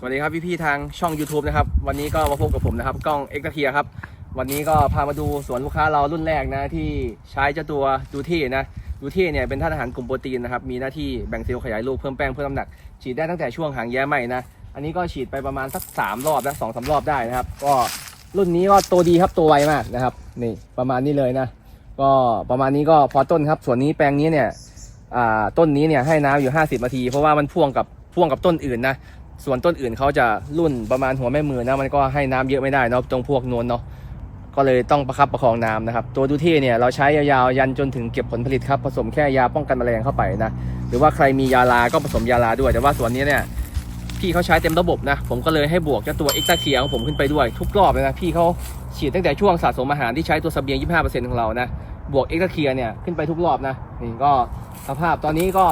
สวัสดีครับพี่ๆทางช่อง YouTube นะครับวันนี้ก็มาพบกับผมนะครับกล้องเอ็กซ์เทียครับวันนี้ก็พามาดูสวนลูกค้าเรารุ่นแรกนะที่ใช้เจ้าตัวดูที่นะดูที่เนี่ยเป็นธาตุอาหารกลุ่มโปรตีนนะครับมีหน้าที่แบ่งเซลล์ขยายลูกเพิ่มแป้งเพิ่มน้ำหนัก ฉีดได้ตั้งแต่ช่วงหางแย้ใหม่นะอันนี้ก็ฉีดไปประมาณสักสามรอบนะสองสามรอบได้นะครับ ก็รุ่นนี้ก็ตัวดีครับตัวไวมากนะครับนี่ประมาณนี้เลยนะ ก็ประมาณนี้ก็พอต้นครับส่วนนี้แปลงนี้เนี่ยต้นนี้เนี่ยให้น้ำอยู่ 50นาที เพราะว่ามันพ่วงกับพ่วงกับต้นอื่นนะ ส่วนต้นอื่นเขาจะรุ่นประมาณหัวแม่มือนะมันก็ให้น้ำเยอะไม่ได้เนาะตรงพวกนวลเนาะก็เลยต้องประคับประคองน้ำนะครับ ตัวดูที่เนี่ยเราใช้ยาวๆยันจนถึงเก็บผลผลิตครับผสมแค่ยาป้องกันแมลงเข้าไปนะหรือว่าใครมียาลาก็ผสมยาลาด้วย แต่ว่าส่วนนี้เนี่ยพี่เขาใช้เต็มระบบนะ ผมก็เลยให้บวกเจ้าตัวเอ็กซ์ตาเคียของผมขึ้นไปด้วยทุกรอบเลยนะพี่เขาฉีดตั้งแต่ช่วงสะสมอาหารที่ใช้ตัวสเบียง 25%ของเรานะบวกเอ็กซ์ตาเคียเนี่ยขึ้นไปทุกรอบนะนี่ก็สภาพตอนนี้ก็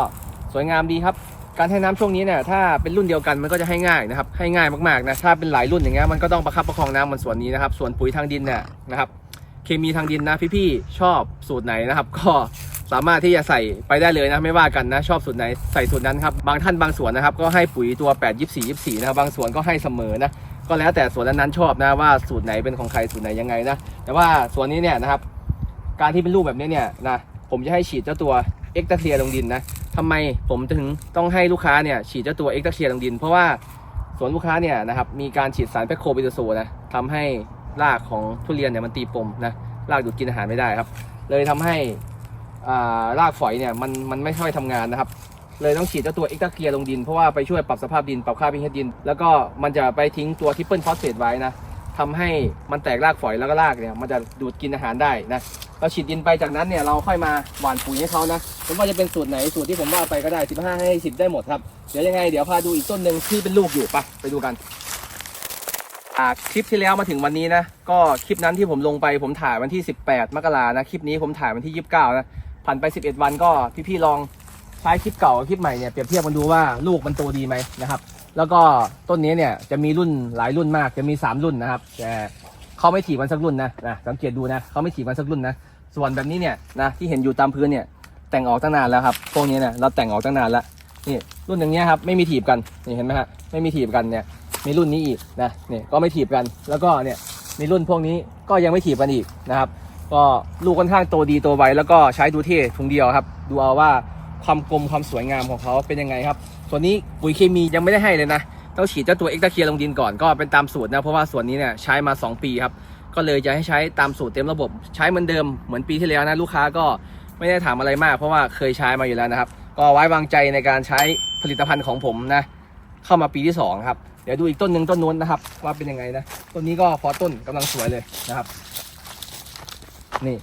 สวยงามดีครับ การให้น้ำช่วงนี้เนี่ยถ้าเป็นรุ่นเดียวกันมันก็จะให้ง่ายนะครับให้ง่ายมากๆนะถ้าเป็นหลายรุ่นอย่างเงี้ยมันก็ต้องประคับประคองน้ำมันส่วนนี้นะครับ ส่วนปุ๋ยทางดินเนี่ยนะครับ เคมีทางดินนะพี่ๆชอบสูตรไหนนะครับ ก็สามารถที่จะใส่ไปได้เลยนะไม่ว่ากันนะชอบสูตรไหนใส่สูตรนั้นครับบางท่านบางส่วนนะครับ ก็ให้ปุ๋ยตัว 8 24 24นะครับบางส่วนก็ให้เสมอนะก็แล้วแต่ส่วนนั้นๆชอบนะว่าสูตรไหนเป็นของใครสูตรไหนยังไงนะแต่ว่าส่วนนี้เนี่ยนะครับ การที่เป็นรูปแบบนี้เนี่ยนะผมจะให้ฉีดเจ้าตัวเอ็กตาเทียลงดินนะ ทำไมผมถึงต้องให้ลูกค้าเนี่ยฉีดเจ้าตัวเอ็กซ์ตาเคียลงดิน เพราะว่าสวนลูกค้าเนี่ยนะครับมีการฉีดสารแพคโคบิโดโซนะทำให้รากของทุเรียนเนี่ยมันตีปมนะรากดูดกินอาหารไม่ได้ครับ เลยทำให้อ่ารากฝอยเนี่ยมันมันไม่ค่อยทำงานนะครับ เลยต้องฉีดเจ้าตัวเอ็กซ์ตาเคียลงดินเพราะว่าไปช่วยปรับสภาพดินปรับค่าพีเอดิน แล้วก็มันจะไปทิ้งตัวทิปเปิลฟอสเฟตไว้นะ ทำให้มันแตกรากฝอยแล้วก็รากเนี่ยมันจะดูดกินอาหารได้นะเราฉีดดินไปจากนั้นเนี่ยเราค่อยมาหว่านปุ๋ยให้เขานะไม่ว่าจะเป็นสูตรไหนสูตรที่ผมว่าไปก็ได้ 15 ให้ 10 ได้หมดครับ เดี๋ยวยังไงเดี๋ยวพาดูอีกต้นหนึ่งที่เป็นลูกอยู่ไปไปดูกันอ่าคลิปที่แล้วมาถึงวันนี้นะก็คลิปนั้นที่ผมลงไปผมถ่ายวันที่ 18 มกรานะคลิปนี้ผมถ่ายวันที่ 29 นะผ่านไป 11 วันก็พี่ๆลองใช้คลิปเก่ากับคลิปใหม่เนี่ยเปรียบเทียบกันดูว่าลูกมันโตดีไหมนะครับ แล้วก็ต้นนี้เนี่ยจะมีรุ่นหลายรุ่นมากจะมี 3 รุ่นนะครับ แต่เขาไม่ถีบมันสักรุ่นนะนะสังเกตดูนะเขาไม่ถีบมันสักรุ่นนะส่วนแบบนี้เนี่ยนะที่เห็นอยู่ตามพื้นเนี่ยแต่งออกตั้งนานแล้วครับพวกนี้เนี่ยเราแต่งออกตั้งนานแล้วนี่รุ่นอย่างเงี้ยครับไม่มีถีบกันนี่เห็นไหมฮะไม่มีถีบกันเนี่ยมีรุ่นนี้อีกนะนี่ก็ไม่ถีบกัน แล้วก็เนี่ยมีรุ่นพวกนี้ก็ยังไม่ถีบกันอีกนะครับ ก็ลูกค่อนข้างโตดีโตไวแล้วก็ใช้ดูเท่ถุงเดียวครับ ดูเอาว่าความกลมความสวยงามของเขาเป็นยังไงครับ ส่วนนี้ปุ๋ยเคมียังไม่ได้ให้เลยนะ ต้องฉีดเจ้าตัวเอ็กตาเคียลงดินก่อนก็เป็นตามสูตรนะ เพราะว่าส่วนนี้เนี่ยใช้มา 2 ปีครับ ก็เลยจะให้ใช้ตามสูตรเต็มระบบ ใช้เหมือนเดิมเหมือนปีที่แล้วนะลูกค้าก็ไม่ได้ถามอะไรมาก เพราะว่าเคยใช้มาอยู่แล้วนะครับ ก็ไว้วางใจในการใช้ผลิตภัณฑ์ของผมนะ เข้ามาปีที่สองครับเดี๋ยวดูอีกต้นหนึ่งต้นนู้นนะครับ ว่าเป็นยังไงนะต้นนี้ก็พอต้นกำลังสวยเลยนะครับ นี่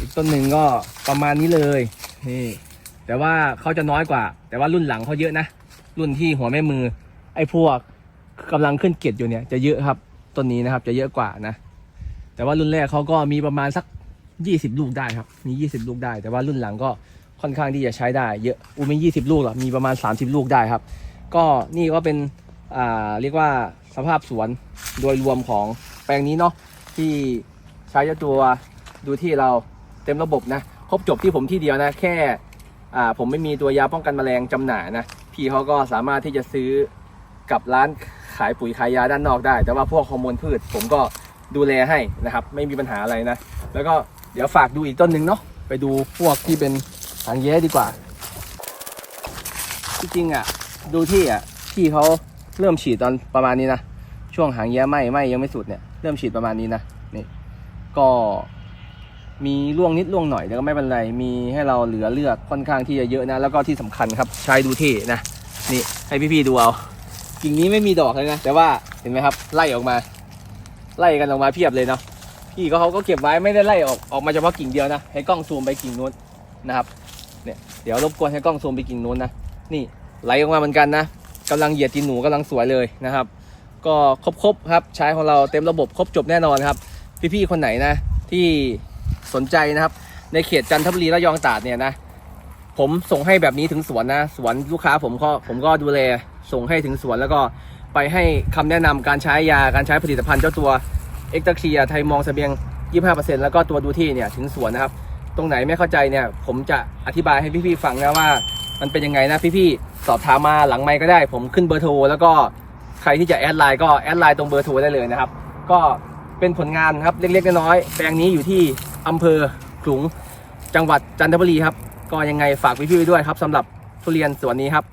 อีกต้นหนึ่งก็ประมาณนี้เลยนี่ แต่ว่าเขาจะน้อยกว่า แต่ว่ารุ่นหลังเขาเยอะนะ รุ่นที่หัวแม่มือ ไอ้พวกกำลังขึ้นเกตอยู่เนี่ยจะเยอะครับต้นนี้นะครับ จะเยอะกว่านะ แต่ว่ารุ่นแรกเขาก็มีประมาณสัก 20 ลูกได้ครับ มี 20 ลูกได้ แต่ว่ารุ่นหลังก็ค่อนข้างที่จะใช้ได้เยอะอูไม่20 ลูกหรอมีประมาณ 30 ลูกได้ครับ ก็นี่ก็เป็นอ่าเรียกว่าสภาพสวนโดยรวมของแปลงนี้เนาะที่ใช้เจ้าตัวดูที่เราเต็มระบบนะ ครบจบที่ผมที่เดียวนะ แค่ ผมไม่มีตัวยาป้องกันแมลงจำหน่ายนะพี่เขาก็สามารถที่จะซื้อกับร้านขายปุ๋ยขายยาด้านนอกได้ แต่ว่าพวกฮอร์โมนพืช ผมก็ดูแลให้นะครับ ไม่มีปัญหาอะไรนะ แล้วก็เดี๋ยวฝากดูอีกต้นหนึ่งเนาะไปดูพวกที่เป็นหางแย้ดีกว่าที่จริงอะดูที่อะพี่เขาเริ่มฉีดตอนประมาณนี้นะช่วงหางแย้ไหมไหมยังไม่สุดเนี่ยเริ่มฉีดประมาณนี้นะนี่ก็ มีร่วงนิดร่วงหน่อยแต่ก็ไม่เป็นไร มีให้เราเหลือเลือกค่อนข้างที่จะเยอะนะ แล้วก็ที่สำคัญครับ ใช้ดูที่นะ นี่ให้พี่ๆดูเอา กิ่งนี้ไม่มีดอกเลยนะ แต่ว่าเห็นไหมครับ ไล่ออกมา ไล่กันออกมาเพียบเลยเนาะ พี่ก็เขาก็เก็บไว้ไม่ได้ไล่ออกออกมาเฉพาะกิ่งเดียวนะ ให้กล้องซูมไปกิ่งนู้นนะครับ เนี่ยเดี๋ยวรบกวนให้กล้องซูมไปกิ่งนู้นนะ นี่ไหลออกมาเหมือนกันนะกำลังเหยียดตีนหนูกำลังสวยเลยนะครับ ก็ครบๆครับใช้ของเราเต็มระบบครบจบแน่นอนครับ พี่ๆคนไหนนะที่ สนใจนะครับ ในเขตจันทบุรีระยองตราดเนี่ยนะ ผมส่งให้แบบนี้ถึงสวนนะ สวนลูกค้าผมก็ผมก็ดูแลส่งให้ถึงสวนแล้วก็ไปให้คำแนะนำการใช้ยาการใช้ผลิตภัณฑ์เจ้าตัวเอ็กตาเคียไทยมองเสบียง 25%แล้วก็ตัวดูที่เนี่ยถึงสวนนะครับ ตรงไหนไม่เข้าใจเนี่ยผมจะอธิบายให้พี่ๆฟังนะว่า มันเป็นยังไงนะพี่ๆสอบถามมาหลังไมค์ก็ได้ ผมขึ้นเบอร์โทรแล้วก็ใครที่จะแอดไลน์ก็แอดไลน์ตรงเบอร์โทรได้เลยนะครับ ก็เป็นผลงานครับเล็กๆน้อยๆแปลงนี้อยู่ที่ อำเภอขลุงจังหวัดจันทบุรีครับ ก็ยังไงฝากพี่ๆไว้ด้วยครับสำหรับทุเรียนสวนนี้ครับ